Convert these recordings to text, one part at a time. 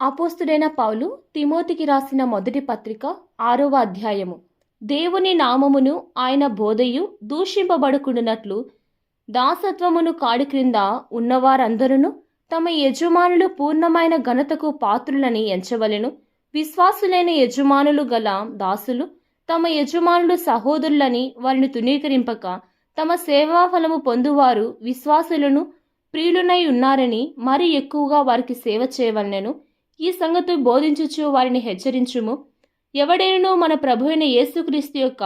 అపోస్తుడైన పౌలు తిమోతికి రాసిన మొదటి పత్రిక ఆరవ అధ్యాయము. దేవుని నామమును ఆయన బోధయు దూషింపబడుకున్నట్లు దాసత్వమును కాడి క్రింద ఉన్నవారందరూ తమ యజమానులు పూర్ణమైన ఘనతకు పాత్రులని ఎంచవలెను. విశ్వాసులైన యజమానులు గల దాసులు తమ యజమానులు సహోదరులని వారిని తునీకరింపక తమ సేవాఫలము పొందువారు విశ్వాసులను ప్రియులునై ఉన్నారని మరి ఎక్కువగా వారికి సేవ చేయవలెను. ఈ సంగతి బోధించుచు వారిని హెచ్చరించుము. ఎవడైనను మన ప్రభు అయిన యేసుక్రీస్తు యొక్క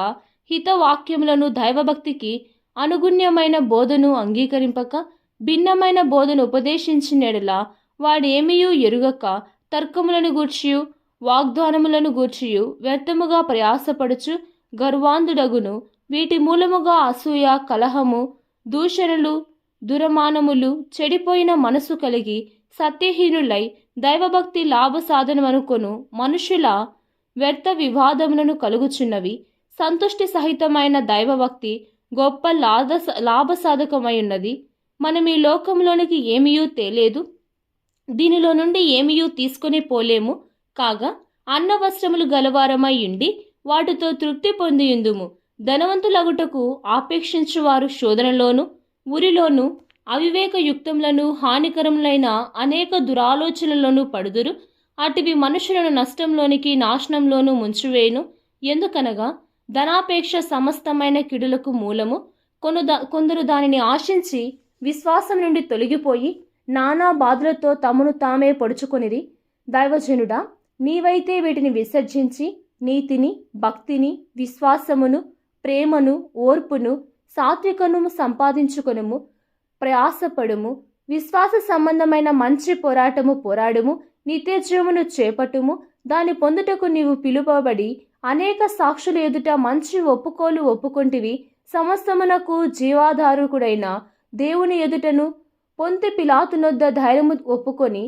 హితవాక్యములను దైవభక్తికి అనుగుణ్యమైన బోధను అంగీకరింపక భిన్నమైన బోధను ఉపదేశించినెడలా వాడేమియూ ఎరుగక తర్కములను గూర్చియు వాగ్దానములను గూర్చియు వ్యర్థముగా ప్రయాసపడుచు గర్వాంధుడగును. వీటి మూలముగా అసూయ కలహము దూషణలు దురమానములు చెడిపోయిన మనసు కలిగి సత్యహీనులై దైవభక్తి లాభ సాధనమనుకొను మనుషుల వ్యర్థ వివాదములను కలుగుచున్నవి. సంతుష్టి సహితమైన దైవభక్తి గొప్ప లాభ లాభసాధకమై ఉన్నది మనం ఈ లోకంలోనికి ఏమీయూ తేలేదు. దీనిలో నుండి ఏమీయూ తీసుకొని పోలేము. కాగా అన్న వస్త్రములు గలవారమై ఉండి వాటితో తృప్తి పొందియుందుము. ధనవంతులగుటకు ఆపేక్షించువారు శోధనలోను ఉరిలోను అవివేకయుక్తములను హానికరములైన అనేక దురాలోచనలను పడుదురు. అటివి మనుషులను నష్టంలోనికి నాశనంలోనూ ముంచివేయును. ఎందుకనగా ధనాపేక్ష సమస్తమైన కిడులకు మూలము. కొను కొందరు దానిని ఆశించి విశ్వాసం నుండి తొలగిపోయి నానా బాధలతో తమను తామే పొడుచుకొనిరి. దైవజనుడా నీవైతే వీటిని విసర్జించి నీతిని భక్తిని విశ్వాసమును ప్రేమను ఓర్పును సాత్వికను సంపాదించుకొనుము. ప్రయాసపడుము విశ్వాస సంబంధమైన మంచి పోరాటము పోరాడుము నిత్యజీవమును చేపట్టుము దాని పొందుటకు నీవు పిలువబడి అనేక సాక్షుల ఎదుట మంచి ఒప్పుకోలు ఒప్పుకొంటివి సమస్తమునకు జీవాధారకుడైన దేవుని ఎదుటను పొంతి పిలాతునొద్ద ధైర్యము ఒప్పుకొని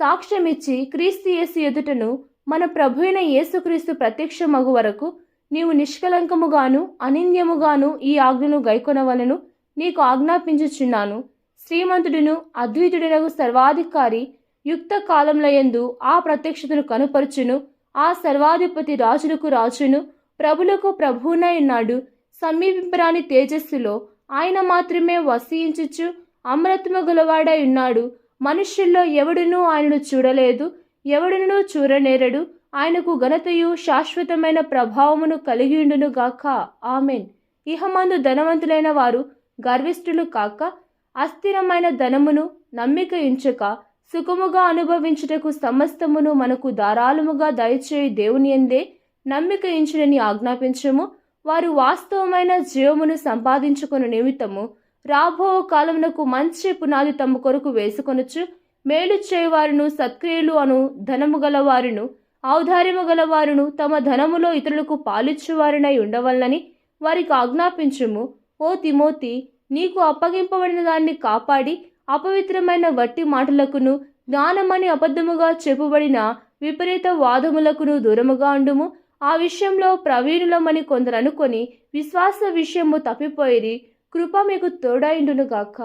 సాక్ష్యమిచ్చి క్రీస్తు యేసు ఎదుటను మన ప్రభువైన అయిన యేసుక్రీస్తు ప్రత్యక్షమగు వరకు నీవు నిష్కలంకముగాను అనింద్యముగాను ఈ ఆజ్ఞను గైకొనవలను. నీకు ఆజ్ఞాపించుచున్నాను. శ్రీమంతుడును అద్వితుడనగు సర్వాధికారి యుక్త కాలంలయందు ఆ ప్రత్యక్షతను కనుపరుచును ఆ సర్వాధిపతి రాజులకు రాజును ప్రభులకు ప్రభువునై ఉన్నాడు. సమీపింపరాని తేజస్సులో ఆయన మాత్రమే వసీయించుచు అమృతము గలవాడై ఉన్నాడు. మనుష్యుల్లో ఎవడునూ ఆయనను చూడలేదు ఎవడునూ చూడనేరడు. ఆయనకు ఘనతయు శాశ్వతమైన ప్రభావమును కలిగియుండునుగాక ఆమెన్. ఇహమందు ధనవంతులైన వారు గర్విష్ఠులు కాక అస్థిరమైన ధనమును నమ్మిక ఉంచక సుఖముగా అనుభవించుటకు సమస్తమును మనకు ధారాళముగా దయచేయి దేవుని ఎందే నమ్మిక ఇంచునని ఆజ్ఞాపించము. వారు వాస్తవమైన జీవమును సంపాదించుకుని నిమిత్తము రాబో కాలమునకు మంచి పునాది తమ కొరకు వేసుకొనొచ్చు మేలు చేయవారును సత్క్రియలు అను ధనము గలవారును ఔదార్యము గలవారును తమ ధనములో ఇతరులకు పాలిచ్చువారినై ఉండవలనని వారికి ఆజ్ఞాపించుము. ఓ తిమోతి నీకు అప్పగింపబడిన దాన్ని కాపాడి అపవిత్రమైన వట్టి మాటలకును జ్ఞానమని అబద్ధముగా చెప్పుబడిన విపరీత వాదములకును దూరముగా ఉండుము. ఆ విషయంలో ప్రవీణులమని కొందరు అనుకొని విశ్వాస విషయము తప్పిపోయిరి. కృప మీకు తోడైండునుగాక